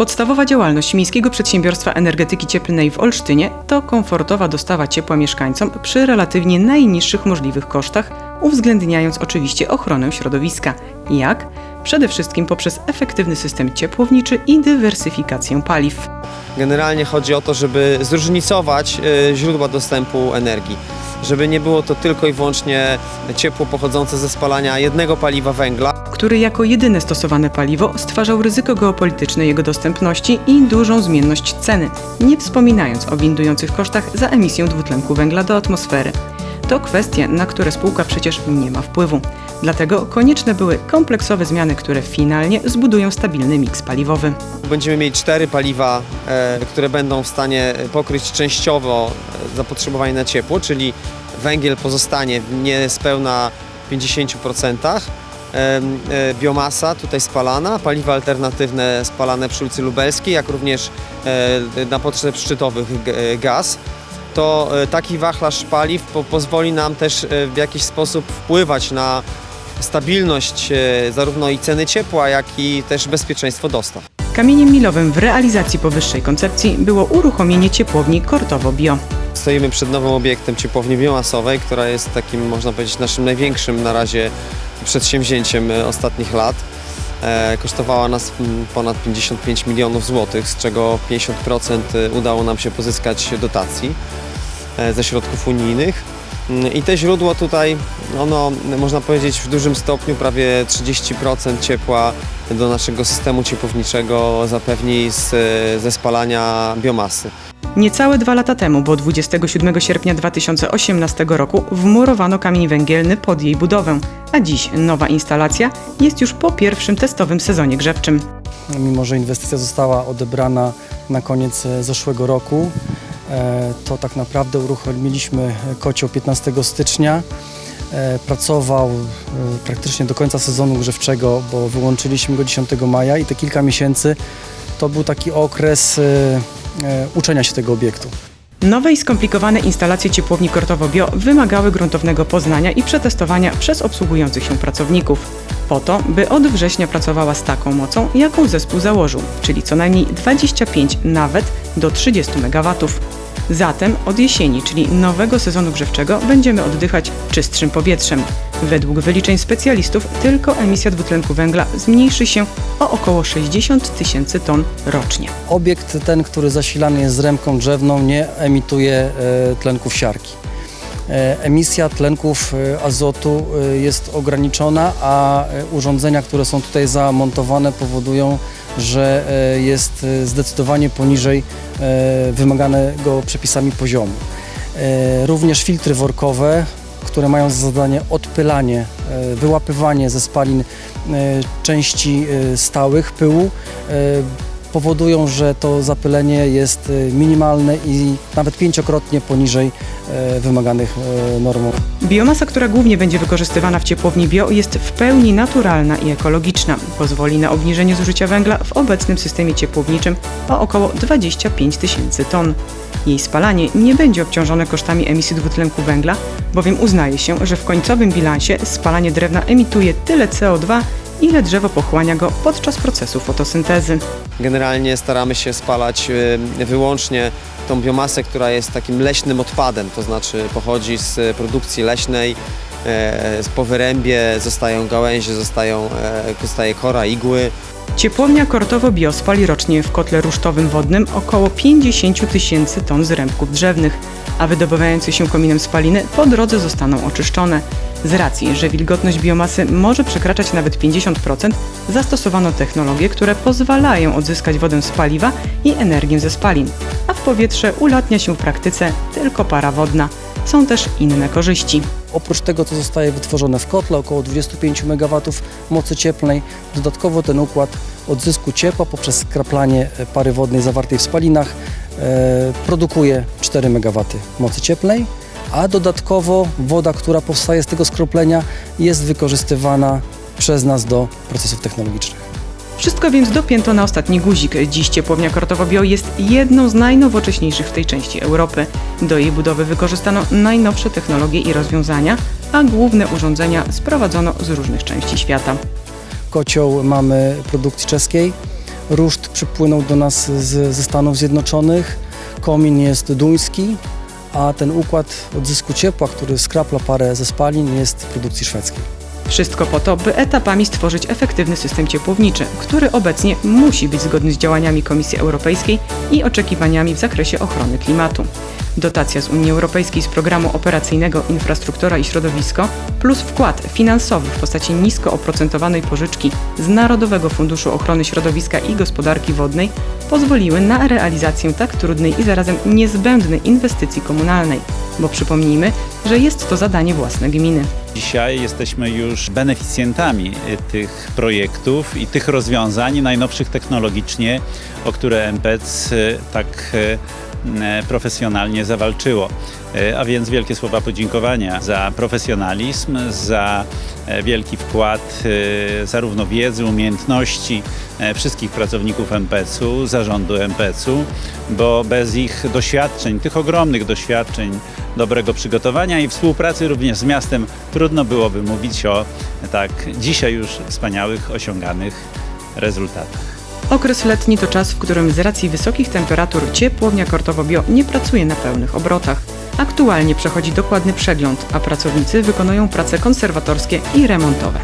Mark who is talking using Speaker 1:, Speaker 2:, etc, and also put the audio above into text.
Speaker 1: Podstawowa działalność Miejskiego Przedsiębiorstwa Energetyki Cieplnej w Olsztynie to komfortowa dostawa ciepła mieszkańcom przy relatywnie najniższych możliwych kosztach, uwzględniając oczywiście ochronę środowiska. Jak? Przede wszystkim poprzez efektywny system ciepłowniczy i dywersyfikację paliw.
Speaker 2: Generalnie chodzi o to, żeby zróżnicować e, źródła dostępu energii. Żeby nie było to tylko i wyłącznie ciepło pochodzące ze spalania jednego paliwa węgla,
Speaker 1: który jako jedyne stosowane paliwo stwarzał ryzyko geopolityczne jego dostępności i dużą zmienność ceny, nie wspominając o windujących kosztach za emisję dwutlenku węgla do atmosfery. To kwestie, na które spółka przecież nie ma wpływu. Dlatego konieczne były kompleksowe zmiany, które finalnie zbudują stabilny miks paliwowy.
Speaker 2: będziemy mieli cztery paliwa, e, które będą w stanie pokryć częściowo e, zapotrzebowanie na ciepło, czyli węgiel pozostanie w niespełna 50%, em, e, biomasa tutaj spalana, paliwa alternatywne spalane przy ulicy Lubelskiej, jak również e, na potrzeb szczytowych e, gaz. To e, taki wachlarz paliw po, pozwoli nam też e, w jakiś sposób wpływać na stabilność e, zarówno i ceny ciepła, jak i też bezpieczeństwo dostaw.
Speaker 1: Kamieniem milowym w realizacji powyższej koncepcji było uruchomienie ciepłowni Kortowo Bio.
Speaker 2: Stoimy przed nowym obiektem ciepłowni biomasowej, która jest takim, można powiedzieć, naszym największym na razie przedsięwzięciem e, ostatnich lat. E, kosztowała nas mm, ponad 55 milionów złotych, z czego 50% udało nam się pozyskać dotacji ze środków unijnych. Mm, I te źródło tutaj, ono można powiedzieć w dużym stopniu, prawie 30% ciepła do naszego systemu ciepłowniczego zapewni z, ze spalania biomasy.
Speaker 1: Niecałe dwa lata temu, bo 27 sierpnia 2018 roku, wmurowano kamień węgielny pod jej budowę, a dziś nowa instalacja jest już po pierwszym testowym sezonie grzewczym.
Speaker 3: mimo że inwestycja została odebrana na koniec e, zeszłego roku, to tak naprawdę uruchomiliśmy kocioł 15 stycznia. E, Pracował e, praktycznie do końca sezonu grzewczego, bo wyłączyliśmy go 10 maja i te kilka miesięcy to był taki okres e, e, uczenia się tego obiektu.
Speaker 1: Nowe i skomplikowane instalacje ciepłowni Kortowo Bio wymagały gruntownego poznania i przetestowania przez obsługujących się pracowników. Po to, by od września pracowała z taką mocą, jaką zespół założył, czyli co najmniej 25, nawet do 30 MW. Zatem od jesieni, czyli nowego sezonu grzewczego, będziemy oddychać czystszym powietrzem. Według wyliczeń specjalistów tylko emisja dwutlenku węgla zmniejszy się o około 60 tysięcy ton rocznie.
Speaker 3: Obiekt ten, który zasilany jest z ręką drzewną, nie emituje e, tlenków siarki. E, Emisja tlenków e, azotu jest ograniczona, a urządzenia, które są tutaj zamontowane powodują, że e, jest e, zdecydowanie poniżej e, wymaganego przepisami poziomu. Również filtry workowe, które mają za zadanie odpylanie, wyłapywanie ze spalin części stałych pyłu, powodują, że to zapylenie jest e, minimalne i nawet pięciokrotnie poniżej e, wymaganych e, normą.
Speaker 1: Biomasa, która głównie będzie wykorzystywana w ciepłowni bio, jest w pełni naturalna i ekologiczna. Pozwoli na obniżenie zużycia węgla w obecnym systemie ciepłowniczym o około 25 tysięcy ton. Jej spalanie nie będzie obciążone kosztami emisji dwutlenku węgla, bowiem uznaje się, że w końcowym bilansie spalanie drewna emituje tyle CO2, ile drzewo pochłania go podczas procesu fotosyntezy.
Speaker 2: Generalnie staramy się spalać y, wyłącznie tą biomasę, która jest takim leśnym odpadem, to znaczy pochodzi z produkcji leśnej, e, po wyrębie zostają gałęzie, zostają, e, zostaje kora, igły.
Speaker 1: Ciepłownia Kortowo Bio spali rocznie w kotle rusztowym wodnym około 50 tysięcy ton zrębków drzewnych, a wydobywające się kominem spaliny po drodze zostaną oczyszczone. Z racji, że wilgotność biomasy może przekraczać nawet 50%, zastosowano technologie, które pozwalają odzyskać wodę z paliwa i energię ze spalin, a w powietrze ulatnia się w praktyce tylko para wodna. Są też inne korzyści.
Speaker 3: Oprócz tego, co zostaje wytworzone w kotle, około 25 MW mocy cieplnej, dodatkowo ten układ odzysku ciepła poprzez skraplanie e, pary wodnej zawartej w spalinach e, produkuje 4 MW mocy cieplnej, a dodatkowo woda, która powstaje z tego skroplenia jest wykorzystywana przez nas do procesów technologicznych.
Speaker 1: Wszystko więc dopięto na ostatni guzik. Dziś ciepłownia Kortowo Bio jest jedną z najnowocześniejszych w tej części Europy. Do jej budowy wykorzystano najnowsze technologie i rozwiązania, a główne urządzenia sprowadzono z różnych części świata.
Speaker 3: Kocioł mamy produkcji czeskiej, Ruszt przypłynął do nas z, ze Stanów Zjednoczonych. Komin jest duński, a ten układ odzysku ciepła, który skrapla parę ze spalin, jest produkcji szwedzkiej.
Speaker 1: Wszystko po to, by etapami stworzyć efektywny system ciepłowniczy, który obecnie musi być zgodny z działaniami Komisji Europejskiej i oczekiwaniami w zakresie ochrony klimatu. Dotacja z Unii Europejskiej z programu operacyjnego Infrastruktura i Środowisko plus wkład finansowy w postaci nisko oprocentowanej pożyczki z Narodowego Funduszu Ochrony Środowiska i Gospodarki Wodnej pozwoliły na realizację tak trudnej i zarazem niezbędnej inwestycji komunalnej, bo przypomnijmy, że jest to zadanie własne gminy.
Speaker 4: Dzisiaj jesteśmy już beneficjentami y, tych projektów i tych rozwiązań najnowszych technologicznie, o które MPC y, tak y, profesjonalnie zawalczyło. Y, A więc wielkie słowa podziękowania za profesjonalizm, za e, wielki wkład zarówno wiedzy, umiejętności e, wszystkich pracowników MPC-u, zarządu MPC-u, bo bez ich doświadczeń, tych ogromnych doświadczeń, dobrego przygotowania i współpracy również z miastem, trudno byłoby mówić o tak dzisiaj już wspaniałych, osiąganych rezultatach.
Speaker 1: Okres letni to czas, w którym z racji wysokich temperatur ciepłownia Kortowo-Bio nie pracuje na pełnych obrotach. Aktualnie przechodzi dokładny przegląd, a pracownicy wykonują prace konserwatorskie i remontowe.